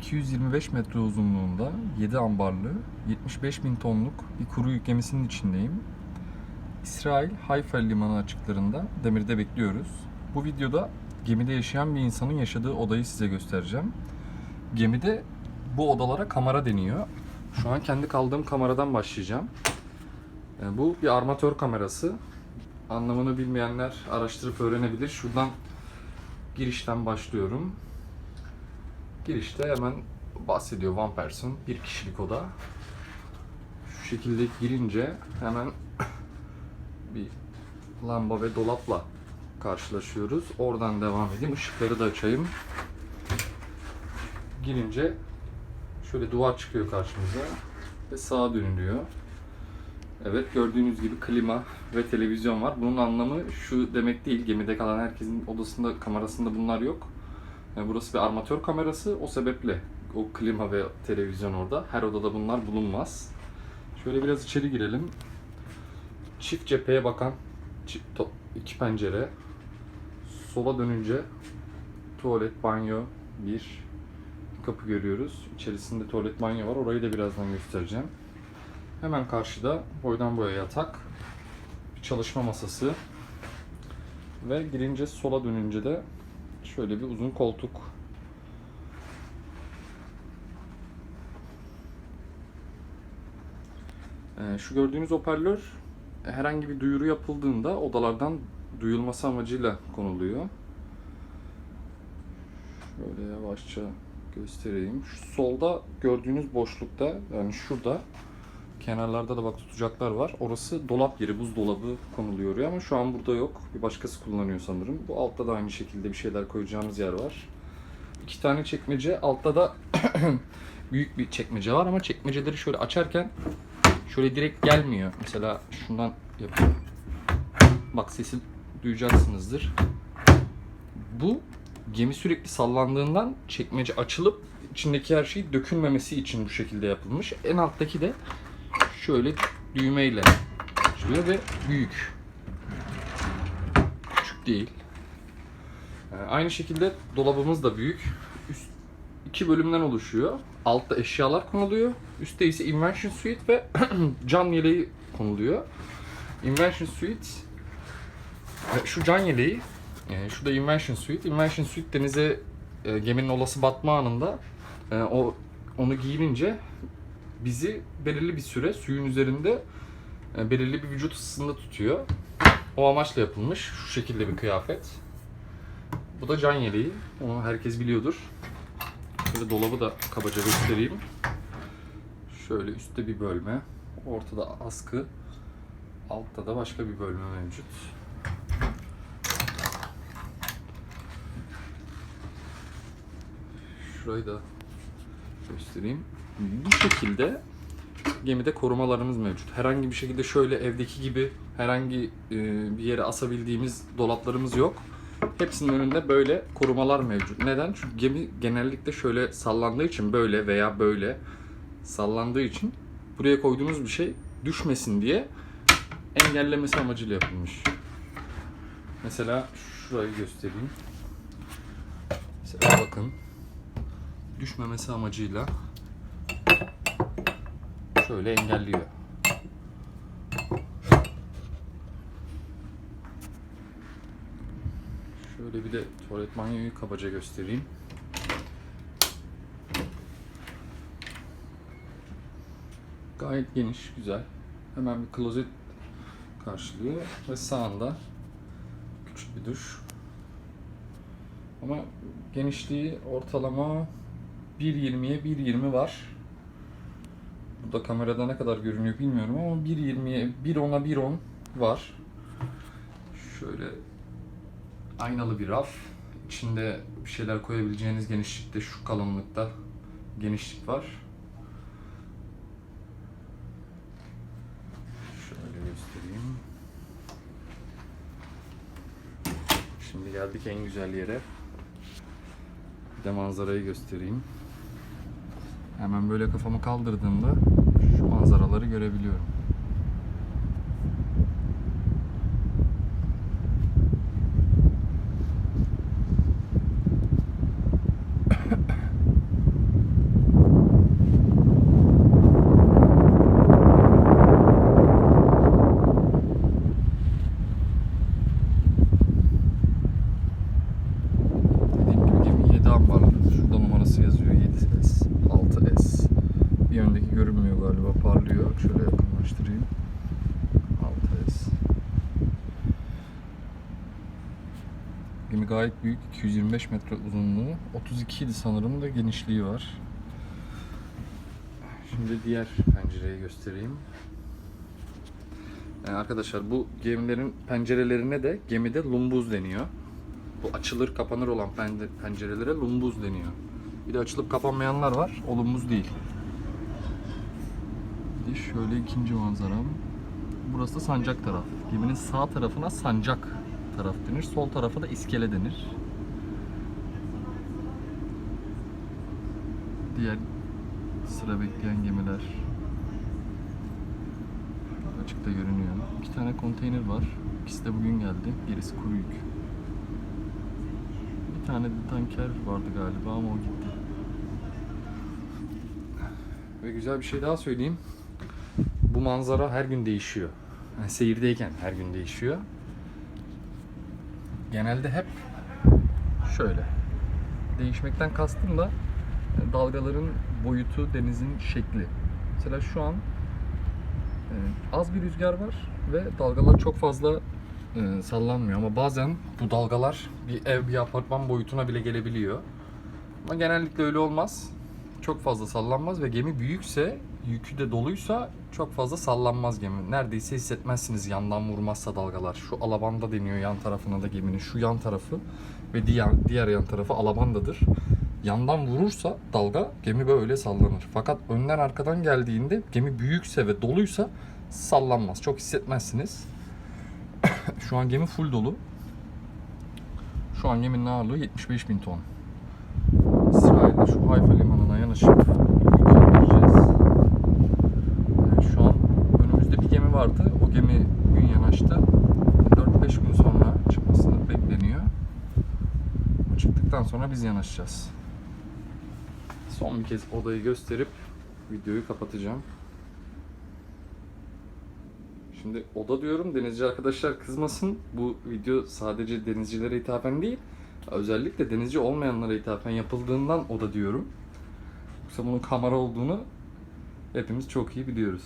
225 metre uzunluğunda 7 ambarlı 75 bin tonluk bir kuru yük gemisinin içindeyim. İsrail Hayfa limanı açıklarında demirde bekliyoruz. Bu videoda gemide yaşayan bir insanın yaşadığı odayı size göstereceğim. Gemide bu odalara kamera deniyor. Şu an kendi kaldığım kameradan başlayacağım. E, Bu bir armatör kamerası. Anlamını bilmeyenler araştırıp öğrenebilir. Şuradan girişten başlıyorum. Girişte hemen bahsediyor one person, bir kişilik oda. Şu şekilde girince hemen bir lamba ve dolapla karşılaşıyoruz. Oradan devam edeyim. Işıkları da açayım. Girince şöyle duvar çıkıyor karşımıza ve sağa dönülüyor. Evet gördüğünüz gibi klima ve televizyon var. Bunun anlamı şu demek değil. Gemide kalan herkesin odasında, kamerasında bunlar yok. Yani burası bir armatör kamerası. O sebeple o klima ve televizyon orada. Her odada bunlar bulunmaz. Şöyle biraz içeri girelim. Çift cepheye bakan iki pencere. Sola dönünce tuvalet, banyo, bir kapı görüyoruz. İçerisinde tuvalet, banyo var. Orayı da birazdan göstereceğim. Hemen karşıda boydan boya yatak, bir çalışma masası ve girince sola dönünce de şöyle bir uzun koltuk. Ee, şu gördüğünüz hoparlör herhangi bir duyuru yapıldığında odalardan duyulması amacıyla konuluyor. Şöyle yavaşça göstereyim. Şu solda gördüğünüz boşlukta yani şurada kenarlarda da bak tutacaklar var. Orası dolap yeri, buzdolabı konuluyor oraya ama şu an burada yok. Bir başkası kullanıyor sanırım. Bu altta da aynı şekilde bir şeyler koyacağımız yer var. İki tane çekmece, altta da büyük bir çekmece var ama çekmeceleri şöyle açarken şöyle direkt gelmiyor. Mesela şundan yapayım. Bak sesi duyacaksınızdır. Bu gemi sürekli sallandığından çekmece açılıp içindeki her şey dökülmemesi için bu şekilde yapılmış. En alttaki de şöyle düğmeyle açılıyor ve büyük. Küçük değil. Ee, Aynı şekilde dolabımız da büyük. Üst iki bölümden oluşuyor. Altta eşyalar konuluyor. Üstte ise Invention Suite ve can yeleği konuluyor. Invention Suite e, şu can yeleği e, şu da Invention Suite. Invention Suite denize e, geminin olası batma anında o onu giyinince bizi belirli bir süre suyun üzerinde e, belirli bir vücut ısısında tutuyor. O amaçla yapılmış şu şekilde bir kıyafet. Bu da can yeleği. Onu herkes biliyordur. Şöyle dolabı da kabaca göstereyim. Şöyle üstte bir bölme, ortada askı, altta da başka bir bölme mevcut. Şurayı da göstereyim. Bu şekilde gemide korumalarımız mevcut. Herhangi bir şekilde şöyle evdeki gibi herhangi e, bir yere asabildiğimiz dolaplarımız yok. Hepsinin önünde böyle korumalar mevcut. Neden? Çünkü gemi genellikle şöyle sallandığı için böyle veya böyle sallandığı için buraya koyduğumuz bir şey düşmesin diye engellemesi amacıyla yapılmış. Mesela şurayı göstereyim. Mesela bakın düşmemesi amacıyla şöyle engelliyor. Şöyle bir de tuvalet banyoyu kabaca göstereyim. Gayet geniş, güzel. Hemen bir klozet karşılıyor ve sağında küçük bir duş. Ama genişliği ortalama 1.20'ye 1.20 var. Burada kamerada ne kadar görünüyor bilmiyorum ama 1.20'ye 1.10'a 1.10 var. Şöyle aynalı bir raf. İçinde bir şeyler koyabileceğiniz genişlikte şu kalınlıkta genişlik var. Şöyle göstereyim. Şimdi geldik en güzel yere. Bir de manzarayı göstereyim. Hemen böyle kafamı kaldırdığımda şu manzaraları görebiliyorum. 120 gayet büyük. 225 metre uzunluğu. 32 idi sanırım da genişliği var. Şimdi diğer pencereyi göstereyim. Yani arkadaşlar bu gemilerin pencerelerine de gemide lumbuz deniyor. Bu açılır kapanır olan pencerelere lumbuz deniyor. Bir de açılıp kapanmayanlar var. O lumbuz değil. Bir de şöyle ikinci manzaram. Burası da sancak taraf. Geminin sağ tarafına sancak taraf denir. Sol tarafa da iskele denir. Diğer sıra bekleyen gemiler açıkta görünüyor. İki tane konteyner var. İkisi de bugün geldi. Birisi kuru yük. Bir tane de tanker vardı galiba ama o gitti. Ve güzel bir şey daha söyleyeyim. Bu manzara her gün değişiyor. Yani seyirdeyken her gün değişiyor. Genelde hep şöyle. Değişmekten kastım da e, dalgaların boyutu, denizin şekli. Mesela şu an e, az bir rüzgar var ve dalgalar çok fazla e, sallanmıyor ama bazen bu dalgalar bir ev, bir apartman boyutuna bile gelebiliyor. Ama genellikle öyle olmaz. Çok fazla sallanmaz ve gemi büyükse, yükü de doluysa çok fazla sallanmaz gemi. Neredeyse hissetmezsiniz yandan vurmazsa dalgalar. Şu alabanda deniyor yan tarafına da geminin. Şu yan tarafı ve diğer, diğer yan tarafı alabandadır. Yandan vurursa dalga gemi böyle sallanır. Fakat önden arkadan geldiğinde gemi büyükse ve doluysa sallanmaz. Çok hissetmezsiniz. Şu an gemi full dolu. Şu an geminin ağırlığı 75 bin ton. İsrail'de şu Hayfa limanına yanaşıp ülkeye gireceğiz. Ee, Şu an önümüzde bir gemi vardı. O gemi bugün yanaştı. 4-5 gün sonra çıkması bekleniyor. O çıktıktan sonra biz yanaşacağız. Son bir kez odayı gösterip videoyu kapatacağım. Şimdi oda diyorum denizci arkadaşlar kızmasın. Bu video sadece denizcilere hitaben değil. Özellikle denizci olmayanlara hitaben yapıldığından oda diyorum. Yoksa bunun kamera olduğunu hepimiz çok iyi biliyoruz.